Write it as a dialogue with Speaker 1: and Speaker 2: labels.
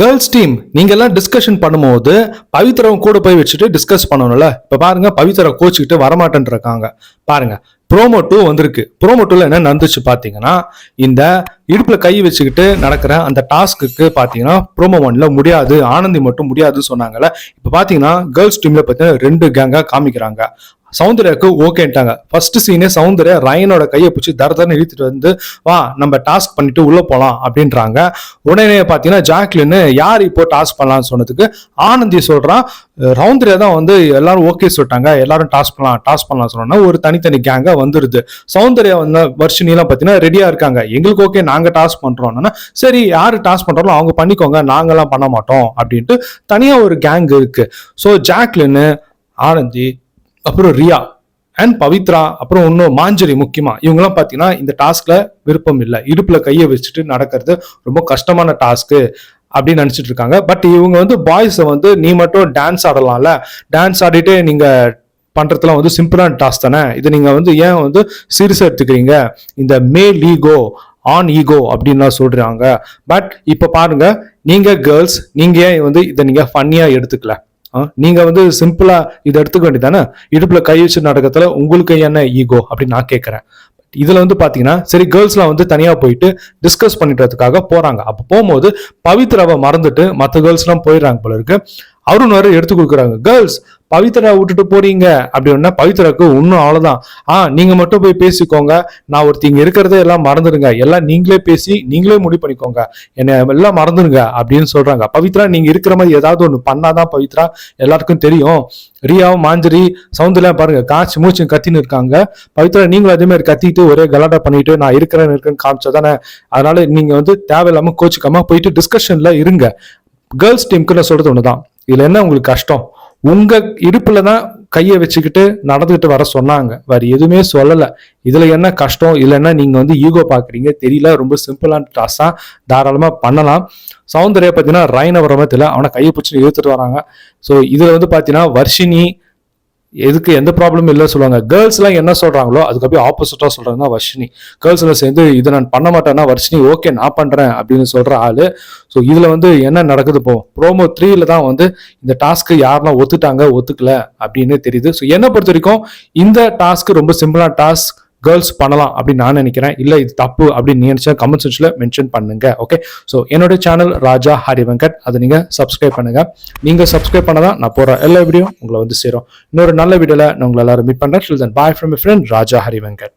Speaker 1: Girls team நீங்க எல்லாம் discussion பண்ணும்போது பவித்ரவும் கூட போய் வச்சுட்டு டிஸ்கஸ் பண்ணணும்ல? இப்ப பாருங்க பவித்ரா கோச்சுக்கிட்டு வரமாட்டேன் இருக்காங்க பாருங்க ப்ரோமோ டூ வந்திருக்கு. ப்ரோமோ டூவில் என்ன நடந்துச்சு பார்த்தீங்கன்னா இந்த இடுப்பில் கை வச்சுக்கிட்டு நடக்கிற அந்த டாஸ்க்கு பார்த்தீங்கன்னா ப்ரோமோ ஒன்ல முடியாது ஆனந்தி மட்டும் முடியாதுன்னு சொன்னாங்கல்ல. இப்போ பார்த்தீங்கன்னா கேர்ள்ஸ் டீமில் பார்த்தீங்கன்னா ரெண்டு கேங்காக காமிக்கிறாங்க. சௌந்தர்யாவுக்கு ஓகேன்ட்டாங்க. ஃபர்ஸ்ட் சீனே சௌந்தர்யா ரயனோட கையை பிடிச்சி தர தரன்னு இழுத்துட்டு வந்து வா நம்ம டாஸ்க் பண்ணிட்டு உள்ள போகலாம் அப்படின்றாங்க. உடனே பார்த்தீங்கன்னா ஜாக்லின்னு யார் இப்போ டாஸ்க் பண்ணலாம்னு சொன்னதுக்கு? ஆனந்தி சொல்றான் ரவுந்தரியா தான் வந்து எல்லாரும் ஓகே சொல்லிட்டாங்க. எல்லாரும் டாஸ்க் பண்ணலாம் டாஸ்க் பண்ணலாம் சொன்னா ஒரு தனித்தனி கேங்காக வந்துருது. சௌந்தர்யா வந்து வர்ஷினிலாம் பார்த்தீங்கன்னா ரெடியா இருக்காங்க. எங்களுக்கு ஓகே நாங்கள் டாஸ்க் பண்ணுறோம்னா சரி யார் டாஸ்க் பண்றாங்களோ அவங்க பண்ணிக்கோங்க நாங்களாம் பண்ண மாட்டோம் அப்படின்ட்டு தனியாக ஒரு கேங் இருக்கு. ஸோ ஜாக்லின்னு ஆனந்தி அப்புறம் ரியா அண்ட் பவித்ரா அப்புறம் இன்னும் மாஞ்சரி முக்கியமா இவங்கெல்லாம் பார்த்தீங்கன்னா இந்த டாஸ்க்ல விருப்பம் இல்லை. இடுப்புல கையை வச்சுட்டு நடக்கிறது ரொம்ப கஷ்டமான டாஸ்க்கு அப்படின்னு நினச்சிட்டு இருக்காங்க. பட் இவங்க வந்து பாய்ஸை வந்து நீ மட்டும் டான்ஸ் ஆடலாம்ல. டான்ஸ் ஆடிட்டு நீங்கள் பண்ணுறதுலாம் வந்து சிம்பிளான டாஸ்க் தானே? இது நீங்கள் வந்து ஏன் வந்து சீரியஸாக எடுத்துக்கிறீங்க? இந்த மேல் ஈகோ ஆன் ஈகோ அப்படின்லாம் சொல்கிறாங்க பட் இப்போ பாருங்கள் நீங்கள் கேர்ள்ஸ் நீங்கள் ஏன் வந்து இதை நீங்கள் ஃபன்னியாக எடுத்துக்கல? நீங்க வந்து சிம்பிளா இதை எடுத்துக்க வேண்டியதானே இடுப்புல கை வச்சு நடக்கத்துல உங்களுக்கு என்ன ஈகோ அப்படின்னு நான் கேட்குறேன் இதுல வந்து பாத்தீங்கன்னா சரி கேர்ள்ஸ்லாம் வந்து தனியா போயிட்டு டிஸ்கஸ் பண்ணிட்டுறதுக்காக போறாங்க. அப்போ போகும்போது பவித்ராவை மறந்துட்டு மற்ற கேர்ள்ஸ்லாம் போயிடுறாங்க போல இருக்கு. அருண் வேற எடுத்து கொடுக்குறாங்க. கேர்ள்ஸ் பவித்ரா விட்டுட்டு போறீங்க. அப்படின்னா பவித்ராக்கு இன்னும் அவ்வளவுதான். ஆ நீங்க மட்டும் போய் பேசிக்கோங்க. நான் ஒருத்தி இங்க இருக்கிறதே எல்லாம் மறந்துடுங்க எல்லாம் நீங்களே பேசி நீங்களே முடிவு பண்ணிக்கோங்க. என்னை எல்லாம் மறந்துடுங்க அப்படின்னு சொல்றாங்க. பவித்ரா நீங்க இருக்கிற மாதிரி ஏதாவது ஒண்ணு பண்ணாதான் பவித்ரா எல்லாருக்கும் தெரியும். ரியாவும் மாஞ்சரி சவுந்தர்லாம் பாருங்க காய்ச்சி மூச்சு கத்தின்னு இருக்காங்க. பவித்ரா நீங்களும் அதே மாதிரி கத்திட்டு ஒரே கலாட்டா பண்ணிட்டு நான் இருக்கிறேன் இருக்கேன்னு காமிச்சதானே? அதனால நீங்க வந்து தேவையில்லாம கோச்சுக்காம போயிட்டு டிஸ்கஷன்ல இருங்க. கேர்ள்ஸ் டீமுக்கு நான் சொல்றது ஒண்ணுதான். இதுல என்ன உங்களுக்கு கஷ்டம்? உங்க இடுப்புல தான் கையை வச்சுக்கிட்டு நடந்துகிட்டு வர சொன்னாங்க. வேற எதுவுமே சொல்லலை. இதுல என்ன கஷ்டம்? இல்லைன்னா நீங்க வந்து ஈகோ பாக்குறீங்க? தெரியல. ரொம்ப சிம்பிளான டாஸா தாராளமா பண்ணலாம். சௌந்தர்யா பார்த்தீங்கன்னா ரைன தெரியல. அவனை கையை பிடிச்சி இழுத்துட்டு வராங்க. ஸோ இதுல வந்து பார்த்தீங்கன்னா வர்ஷினி எதுக்கு எந்த ப்ராப்ளமும் இல்லை சொல்லுவாங்க. கேர்ள்ஸ்லாம் என்ன சொல்கிறாங்களோ அதுக்கு அப்படியே சொல்கிறாங்கன்னா வர்ஷினி. கேர்ள்ஸில் சேர்ந்து இதை நான் பண்ண மாட்டேன்னா வர்ஷினி ஓகே நான் பண்ணுறேன் அப்படின்னு சொல்கிற ஆள். ஸோ இதில் வந்து என்ன நடக்குது இப்போ? ப்ரோமோ த்ரீல தான் வந்து இந்த டாஸ்க்கு யாரெல்லாம் ஒத்துட்டாங்க ஒத்துக்கல அப்படின்னு தெரியுது. ஸோ என்னை பொறுத்த வரைக்கும் இந்த டாஸ்க் ரொம்ப சிம்பிளான டாஸ்க் கேர்ள்ஸ் பண்ணலாம் அப்படின்னு நான் நினைக்கிறேன். இல்லை இது தப்பு அப்படின்னு நினைச்சா கமெண்ட் செக்ஷன்ல மென்ஷன் பண்ணுங்க ஓகே ஸோ என்னோட சேனல் ராஜா ஹரி வெங்கட் அதை நீங்க சப்ஸ்கிரைப் பண்ணுங்க. நீங்க சப்ஸ்கிரைப் பண்ணதான் நான் போற எல்லா வீடியோ உங்களை வந்து சேரும். இன்னொரு நல்ல வீடியோல நான் உங்களை எல்லாரும் மீட் பண்றேன். Bye from friend Raja Hari Venkat